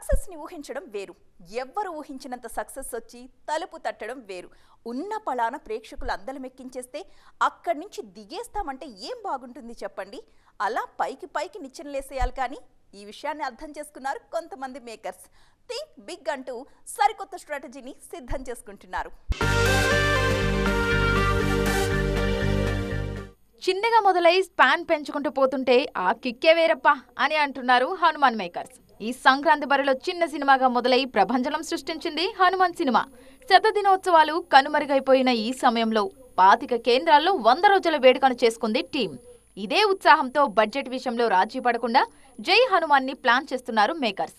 సక్సెస్ని ఊహించడం వేరు. ఎవ్వరు ఊహించినంత సక్సెస్ వచ్చి తలుపు తట్టడం వేరు. ఉన్న పళాన ప్రేక్షకులు అందలమెక్కించేస్తే అక్కడి నుంచి దిగేస్తామంటే ఏం బాగుంటుంది చెప్పండి? అలా పైకి పైకి నిచ్చెనలేసేయాలి కానీ ఈ విషయాన్ని అర్థం చేసుకున్నారు కొంతమంది మేకర్స్ థింక్ బిగ్ అంటూ సరికొత్త స్ట్రాటజీని సిద్ధం చేసుకుంటున్నారు. చిన్నగా మొదలై స్పాన్ పెంచుకుంటూ పోతుంటే ఆ కిక్కే వేరప్ప అని అంటున్నారు హనుమాన్ మేకర్స్ ఈ సంక్రాంతి బరిలో చిన్న సినిమాగా మొదలై ప్రభంజనం సృష్టించింది హనుమాన్ సినిమా. శతదినోత్సవాలు కనుమరుగైపోయిన ఈ సమయంలో పాతిక కేంద్రాల్లో వంద రోజుల వేడుకను చేసుకుంది టీం. ఇదే ఉత్సాహంతో బడ్జెట్ విషయంలో రాజీ పడకుండా జై హనుమాన్ని ప్లాన్ చేస్తున్నారు మేకర్స్.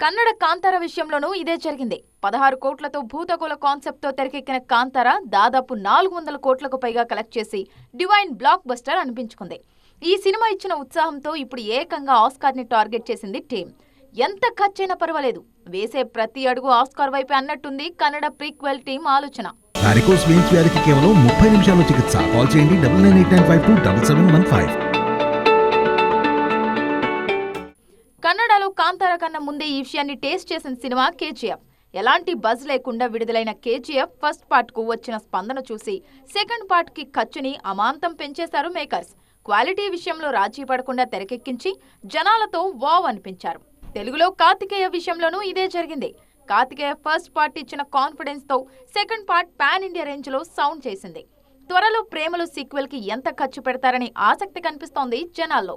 కన్నడ కాంతార విషయంలోనూ ఇదే జరిగింది. పదహారు కోట్లతో భూతగోళ కాన్సెప్ట్తో తెరకెక్కిన కాంతార దాదాపు నాలుగు వందల కోట్లకు పైగా కలెక్ట్ చేసి డివైన్ బ్లాక్ బస్టర్ అనిపించుకుంది. ఈ సినిమా ఇచ్చిన ఉత్సాహంతో ఇప్పుడు ఏకంగా ఆస్కార్ని టార్గెట్ చేసింది టీం. ఎంత ఖర్చైనా పర్వాలేదు. వేసే ప్రతి అడుగు ఆస్కార్ వైపే అన్నట్టుంది కన్నడ ప్రీక్వెల్ టీం ఆలోచన. వారికోస్ వెయిన్స్ వ్యాధికి కేవలం ముప్పై నిమిషాల్లో చికిత్స. కాల్ చేయండి double nine eight nine five two double seven one five. కన్నడలో కాంతార కన్నా ముందే ఈ విషయాన్ని టేస్ట్ చేసిన సినిమా కేజీఎఫ్. ఎలాంటి బజ్ లేకుండా విడుదలైన కేజీఎఫ్ ఫస్ట్ పార్ట్కు వచ్చిన స్పందన చూసి సెకండ్ పార్ట్కి ఖర్చుని అమాంతం పెంచేశారు మేకర్స్. క్వాలిటీ విషయంలో రాజీ పడకుండా తెరకెక్కించి జనాలతో వావ్ అనిపించారు. తెలుగులో కార్తికేయ విషయంలోనూ ఇదే జరిగింది. కార్తికేయ ఫస్ట్ పార్ట్ ఇచ్చిన కాన్ఫిడెన్స్తో సెకండ్ పార్ట్ పాన్ ఇండియా రేంజ్లో సౌండ్ చేసింది. త్వరలో ప్రేమలు సీక్వెల్కి ఎంత ఖర్చు పెడతారని ఆసక్తి కనిపిస్తోంది జనాల్లో.